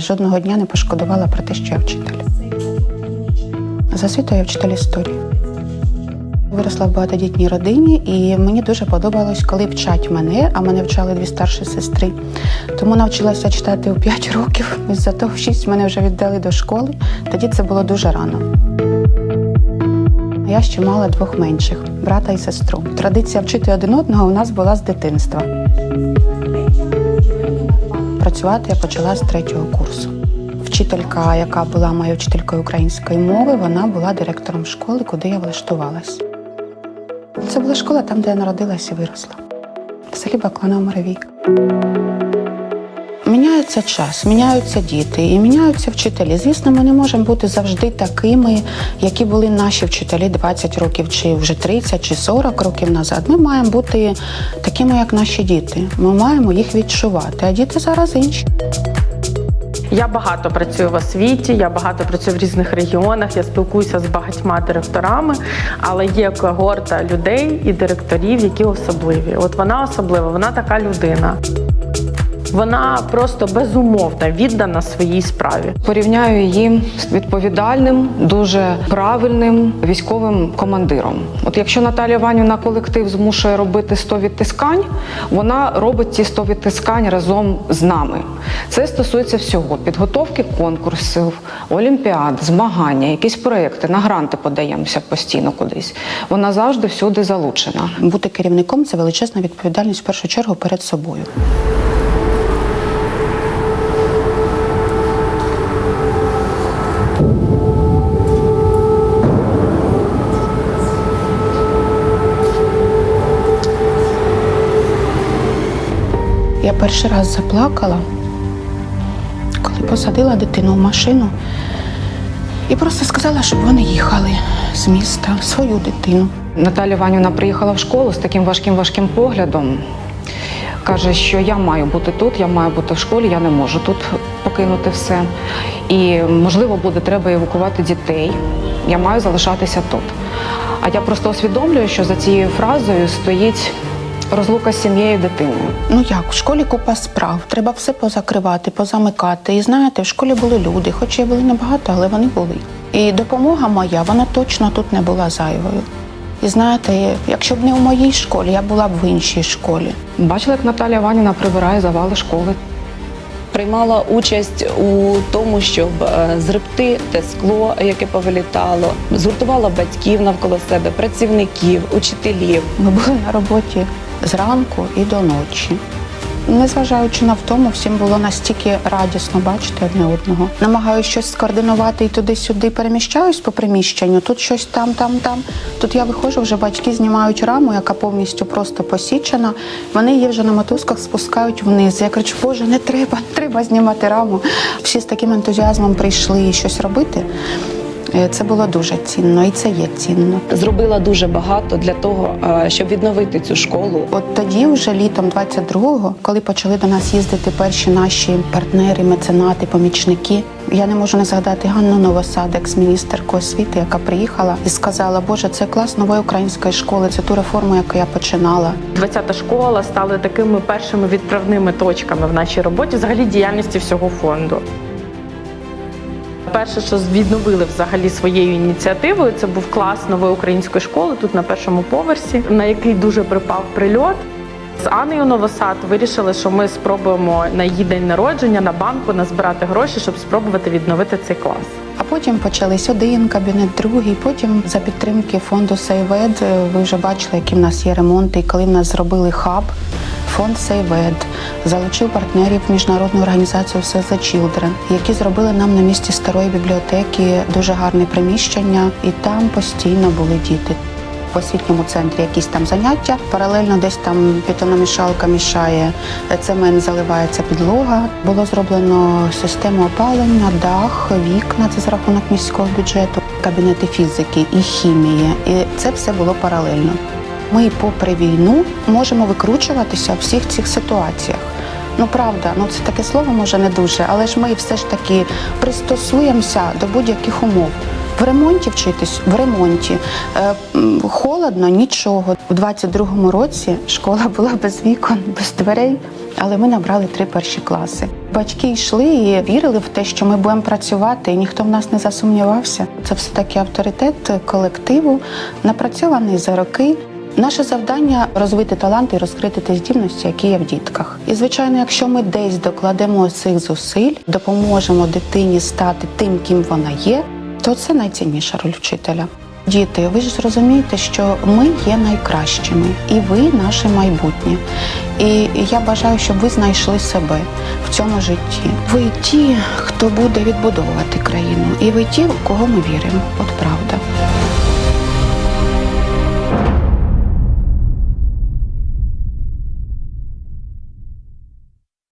Жодного дня не пошкодувала про те, що я вчитель. За освітою я вчитель історії. Виросла в багатодітній родині, і мені дуже подобалось, коли вчать мене, а мене вчали дві старші сестри. Тому навчилася читати у 5 років. Із-за того в 6 мене вже віддали до школи. Тоді це було дуже рано. Я ще мала двох менших брата і сестру. Традиція вчити один одного у нас була з дитинства. Працювати я почала з третього курсу. Вчителька, яка була моєю вчителькою української мови, вона була директором школи, куди я влаштувалась. Це була школа там, де я народилася і виросла. В селі Баклана Моровій. Міняється час, міняються діти і міняються вчителі. Звісно, ми не можемо бути завжди такими, які були наші вчителі 20 років, чи вже 30 чи 40 років назад. Ми маємо бути такими, як наші діти. Ми маємо їх відчувати. А діти зараз інші. Я багато працюю в освіті, я багато працюю в різних регіонах. Я спілкуюся з багатьма директорами, але є когорта людей і директорів, які особливі. От вона особлива, вона така людина. Вона просто безумовно віддана своїй справі. Порівняю її з відповідальним, дуже правильним військовим командиром. От якщо Наталія Іванівна колектив змушує робити 100 відтискань, вона робить ці 100 відтискань разом з нами. Це стосується всього: підготовки конкурсів, олімпіад, змагання, якісь проекти, на гранти подаємося постійно кудись. Вона завжди всюди залучена. Бути керівником це величезна відповідальність в першу чергу перед собою. Я перший раз заплакала, коли посадила дитину в машину і просто сказала, щоб вони їхали з міста свою дитину. Наталя Іванівна приїхала в школу з таким важким важким поглядом. Каже, що я маю бути тут, я маю бути в школі, я не можу тут покинути все. І можливо буде треба евакувати дітей. Я маю залишатися тут. А я просто усвідомлюю, що за цією фразою стоїть розлука з сім'єю і дитиною. Ну як, в школі купа справ, треба все позакривати, позамикати. І знаєте, в школі були люди, хоч і були небагато, але вони були. І допомога моя, вона точно тут не була зайвою. І знаєте, якщо б не у моїй школі, я була б в іншій школі. Бачила, як Наталя Ваніна прибирає завали школи. Приймала участь у тому, щоб е, зребти те скло, яке повилітало, згуртувала батьків навколо себе, працівників, учителів. Ми були на роботі зранку і до ночі. Незважаючи на втому, всім було настільки радісно бачити одне одного. Намагаюся щось скоординувати і туди-сюди переміщаюсь по приміщенню. Тут щось там, там, там. Тут я виходжу, вже батьки знімають раму, яка повністю просто посічена. Вони її вже на мотузках спускають вниз. Я кричу, Боже, не треба, не треба знімати раму. Всі з таким ентузіазмом прийшли щось робити. Це було дуже цінно, і це є цінно. Зробила дуже багато для того, щоб відновити цю школу. От тоді, вже літом 22-го, коли почали до нас їздити перші наші партнери, меценати, помічники, я не можу не згадати Ганну Новосад, екс-міністерку освіти, яка приїхала і сказала: Боже, це клас нової української школи, це ту реформу, яку я починала. 20-та школа стали такими першими відправними точками в нашій роботі, взагалі діяльності всього фонду. Перше, що відновили взагалі своєю ініціативою, це був клас нової української школи тут на першому поверсі, на який дуже припав прильот. З Анею Новосад вирішили, що ми спробуємо на її день народження на банку назбирати гроші, щоб спробувати відновити цей клас. Потім почались один кабінет, другий. Потім за підтримки фонду Сейвед ви вже бачили, які в нас є ремонти. І коли в нас зробили хаб, фонд Сейвед залучив партнерів міжнародну організацію «Все за Children, які зробили нам на місці старої бібліотеки дуже гарне приміщення, і там постійно були діти. Освітньому центрі якісь там заняття. Паралельно десь там бетономішалка мішає, цемент заливається підлога. Було зроблено систему опалення, дах, вікна. Це за рахунок міського бюджету, кабінети фізики і хімії. І це все було паралельно. Ми, попри війну, можемо викручуватися в всіх цих ситуаціях. Ну правда, ну це таке слово може не дуже, але ж ми все ж таки пристосуємося до будь-яких умов. В ремонті вчитись в ремонті. Е, холодно, нічого. У 22-му році школа була без вікон, без дверей, але ми набрали три перші класи. Батьки йшли і вірили в те, що ми будемо працювати, і ніхто в нас не засумнівався. Це все таки авторитет колективу, напрацьований за роки. Наше завдання розвити таланти і розкрити ті здібності, які є в дітках. І звичайно, якщо ми десь докладемо цих зусиль, допоможемо дитині стати тим, ким вона є, то це найцінніша роль вчителя. Діти, ви ж зрозумієте, що ми є найкращими, і ви наше майбутнє. І я бажаю, щоб ви знайшли себе в цьому житті. Ви ті, хто буде відбудовувати країну, і ви ті, в кого ми віримо. От правда.